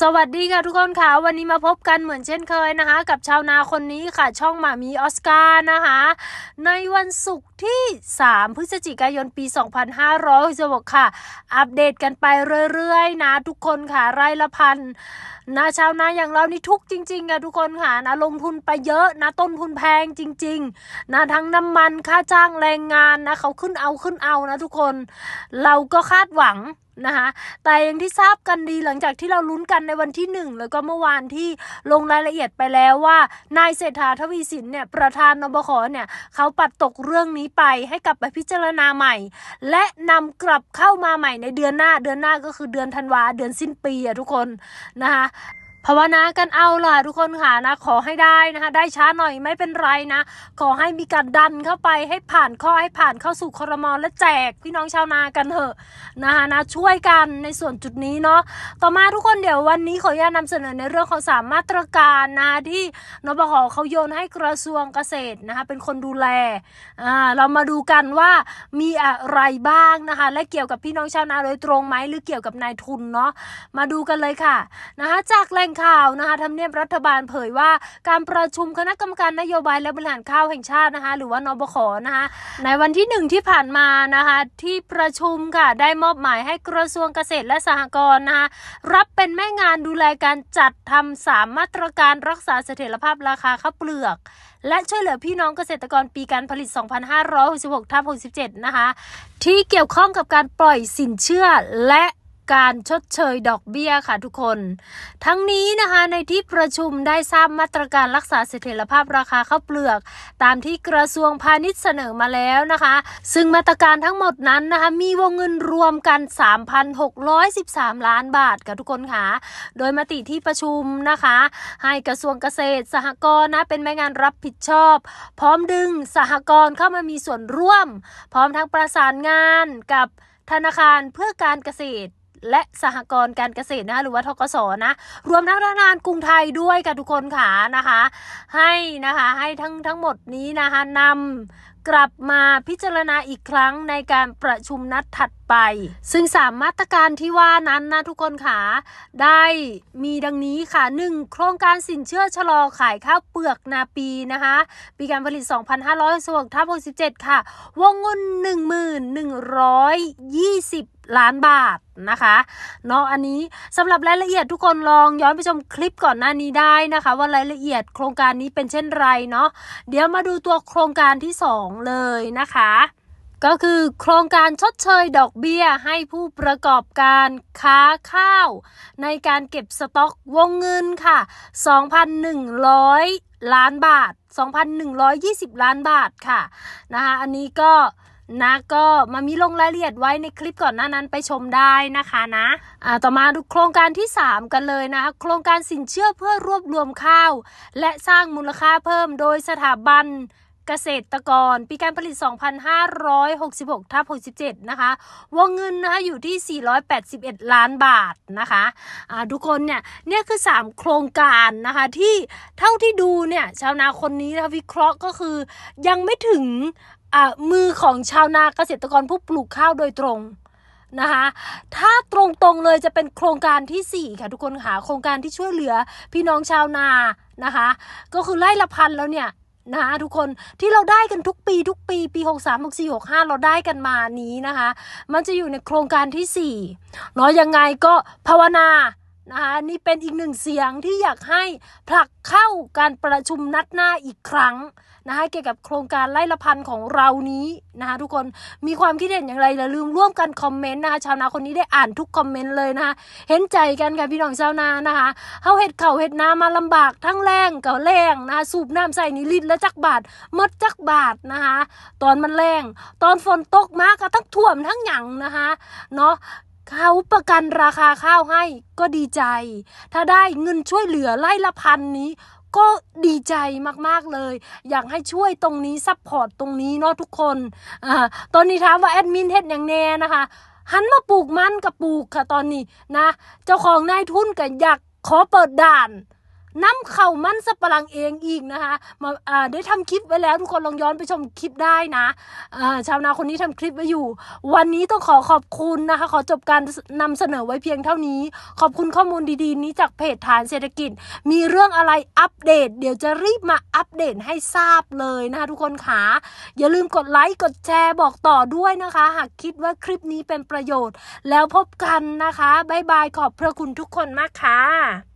สวัสดีค่ะทุกคนค่ะ วันนี้มาพบกันเหมือนเช่นเคยนะคะ กับชาวนาคนนี้ค่ะ ช่องหมามีออสการ์นะคะ ในวันศุกร์ ที่ 3 พฤศจิกายนปี 2566ค่ะ อัปเดตกันไปเรื่อยๆ นะ ทุกคนค่ะไร่ละพันนะชาวนาอย่างเรานี่ทุกจริงๆค่ะทุกคนค่ะนะลงทุนไปเยอะนะต้นทุนแพงจริงๆนะทั้งน้ำมันค่าจ้างแรงงานนะเขาขึ้นเอาขึ้นเอานะทุกคน เราก็คาดหวังนะคะแต่อย่างที่ทราบกันดีหลังจากที่เราลุ้นกันในวันที่หนึ่งแล้วก็เมื่อวานที่ลงรายละเอียดไปแล้วว่านายเศรษฐาทวีสินเนี่ยประธานนบขเนี่ยเขาปัดตกเรื่องนี้ไปให้กลับไปพิจารณาใหม่ และนำกลับเข้ามาใหม่ในเดือนหน้าเดือนหน้าก็คือเดือนธันวาเดือนสิ้นปีอะทุกคนนะคะ ภาวนากันเอาล่ะทุกคนค่ะนะขอให้ได้นะคะ ได้ช้าหน่อยไม่เป็นไรนะ ขอให้มีการดันเข้าไปให้ผ่านข้อให้ผ่านเข้าสู่ครมและแจกพี่น้องชาวนากันเถอะนะคะนะช่วยกันในส่วนจุดนี้เนาะต่อมาทุกคนเดี๋ยววันนี้ขออนุญาตนำเสนอในเรื่องของสามมาตรการนะที่นบขเขาโยนให้กระทรวงเกษตรนะคะเป็นคนดูแลอ่าเรามาดูกันว่ามีอะไรบ้างนะคะ และเกี่ยวกับพี่น้องชาวนาโดยตรงไหมหรือเกี่ยวกับนายทุนเนาะมาดูกันเลยค่ะนะคะจากแหล่งข่าวนะคะทำเนียบรัฐบาลเผยว่าการประชุมคณะกรรมการนโยบายและบริหารข้าวแห่งชาตินะคะหรือว่านบขนะคะในวันที่หนึ่งที่ผ่านมานะคะที่ประชุมค่ะได้มอบหมายให้กระทรวงเกษตรและสหกรณ์นะคะรับเป็นแม่งานดูแลการจัดทำสามมาตรการรักษาเสถียรภาพราคาข้าวเปลือก และช่วยเหลือพี่น้องเกษตรกรปีการผลิต 2566ทับ67 นะคะที่เกี่ยวข้องกับการปล่อยสินเชื่อและ การชดเชยดอกเบี้ยค่ะทุกคน ทั้งนี้นะคะในที่ประชุมได้ทราบมาตรการรักษาเสถียรภาพราคาข้าวเปลือก ตามที่กระทรวงพาณิชย์เสนอมาแล้วนะคะ ซึ่งมาตรการทั้งหมดนั้นนะคะมีวงเงินรวมกัน 3,613 ล้านบาทค่ะทุกคนค่ะ โดยมติที่ประชุมนะคะ ให้กระทรวงเกษตร สหกรณ์นะเป็นแม่งานรับผิดชอบ พร้อมดึงสหกรณ์เข้ามามีส่วนร่วม พร้อมทั้งประสานงานกับธนาคารเพื่อการเกษตร และสหกรณ์การเกษตรนะคะหรือว่าทกศนะ รวมทั้งธนาคารกรุงไทยด้วยค่ะทุกคนค่ะนะคะ ให้นะคะให้ทั้งทั้งหมดนี้นะคะนำกลับมาพิจารณาอีกครั้งในการประชุมนัดถัด ไป ซึ่งสามมาตรการที่ว่านั้นนะทุกคนค่ะได้มีดังนี้ค่ะ 1. โครงการสินเชื่อชะลอขายข้าวเปลือกนาปีนะคะปีการผลิต 2,566ทับ67 ค่ะ วงเงิน 1120ล้านบาทนะคะเนาะอันนี้สำหรับรายละเอียดทุกคนลองย้อนไปชมคลิปก่อนหน้านี้ได้นะคะ ว่ารายละเอียดโครงการนี้เป็นเช่นไรเนาะเดี๋ยวมาดูตัวโครงการที่ 2 เลยนะคะ ก็คือโครงการชดเชยดอกเบี้ยให้ผู้ประกอบการค้าข้าว ในการเก็บสต็อกวงเงินค่ะ 2,100 ล้านบาท 2,120 ล้านบาทค่ะนะคะอันนี้ก็นะก็มามีลงรายละเอียดไว้ในคลิปก่อนหน้านั้นไปชมได้นะคะนะอ่าต่อมาดูโครงการที่ 3 กันเลยนะคะโครงการสินเชื่อเพื่อรวบรวมข้าว และสร้างมูลค่าเพิ่มโดยสถาบัน เกษตรกร ปีการผลิต 2,566ทับ67 นะคะ วงเงินนะคะอยู่ที่ 481 ล้านบาทนะคะอ่าทุกคนเนี่ยเนี่ยคือ 3 โครงการนะคะที่เท่าที่ดูเนี่ยชาวนาคนนี้นะะวิเคราะห์ก็คือยังไม่ถึงอ่ามือของชาวนาเกษตรกรผู้ปลูกข้าวโดยตรงนะคะถ้าตรงๆเลยจะเป็นโครงการทีสี่ 4 ค่ะทุกคนค่ะโครงการที่ช่วยเหลือพี่น้องชาวนานะคะ ก็คือไล่ละพันแล้วเนี่ย นะคะทุกคนที่เราได้กันทุกปีทุกปีปี 63 64 65 เราได้กันมานี้นะคะ มันจะอยู่ในโครงการที่4เนาะยังไงก็ภาวนา นะคะนี่เป็นอีกหนึ่งเสียงที่อยากให้ผลักเข้าการประชุมนัดหน้าอีกครั้งนะคะเกี่ยวกับโครงการไล่ละพันของเรานี้นะคะทุกคนมีความคิดเห็นอย่างไรอย่าลืมร่วมกันคอมเมนต์นะคะชาวนาคนนี้ได้อ่านทุกคอมเมนต์เลยนะคะเห็นใจกันค่ะพี่น้องชาวนานะคะเฮาเห็ดเข่าเห็ดนามาลำบากทั้งแรงกับแรงนะคะสูบน้ำใส่นิลิตและจักบาทมดจักบาทนะคะตอนมันแรงตอนฝนตกมาก็ทั้งท่วมทั้งหยังนะคะเนาะ เขาประกันราคาข้าวให้ก็ดีใจ ถ้าได้เงินช่วยเหลือไล่ละพันนี้ ก็ดีใจมากๆเลย อยากให้ช่วยตรงนี้ซัพพอร์ตตรงนี้เนาะทุกคนอ่าตอนนี้ถามว่าแอดมินเฮ็ดอย่างแน่นะคะหันมาปลูกมันกับปลูกค่ะตอนนี้นะ เจ้าของนายทุนก็อยากขอเปิดด่าน น้ำเข่ามันสับปะหลังเองอีกนะคะมาได้ทำคลิปไว้แล้วทุกคนลองย้อนไปชมคลิปได้นะชาวนาคนนี้ทำคลิปไว้อยู่ วันนี้ต้องขอขอบคุณนะคะ ขอจบการนำเสนอไว้เพียงเท่านี้ ขอบคุณข้อมูลดีๆ นี้จากเพจฐานเศรษฐกิจ มีเรื่องอะไรอัปเดต เดี๋ยวจะรีบมาอัปเดตให้ทราบเลยนะคะทุกคนค่ะอย่าลืมกดไลค์กดแชร์บอกต่อด้วยนะคะ หากคิดว่าคลิปนี้เป็นประโยชน์ แล้วพบกันนะคะบ๊ายบายขอบพระคุณทุกคนมากค่ะ